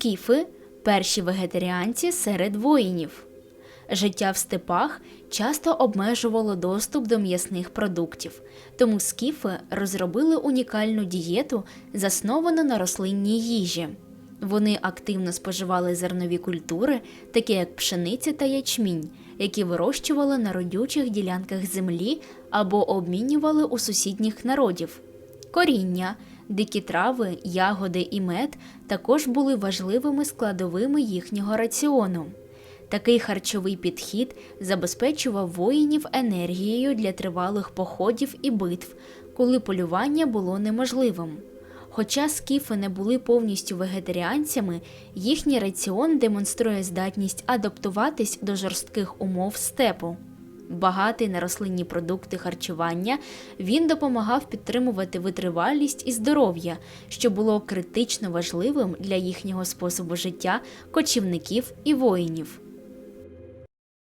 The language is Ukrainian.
Скіфи перші вегетаріанці серед воїнів. Життя в степах часто обмежувало доступ до м'ясних продуктів, тому скіфи розробили унікальну дієту, засновану на рослинній їжі. Вони активно споживали зернові культури, такі як пшениця та ячмінь, які вирощували на родючих ділянках землі або обмінювали у сусідніх народів. Коріння, дикі трави, ягоди і мед також були важливими складовими їхнього раціону. Такий харчовий підхід забезпечував воїнів енергією для тривалих походів і битв, коли полювання було неможливим. Хоча скіфи не були повністю вегетаріанцями, їхній раціон демонструє здатність адаптуватись до жорстких умов степу. Багатий на рослинні продукти харчування, він допомагав підтримувати витривалість і здоров'я, що було критично важливим для їхнього способу життя кочівників і воїнів.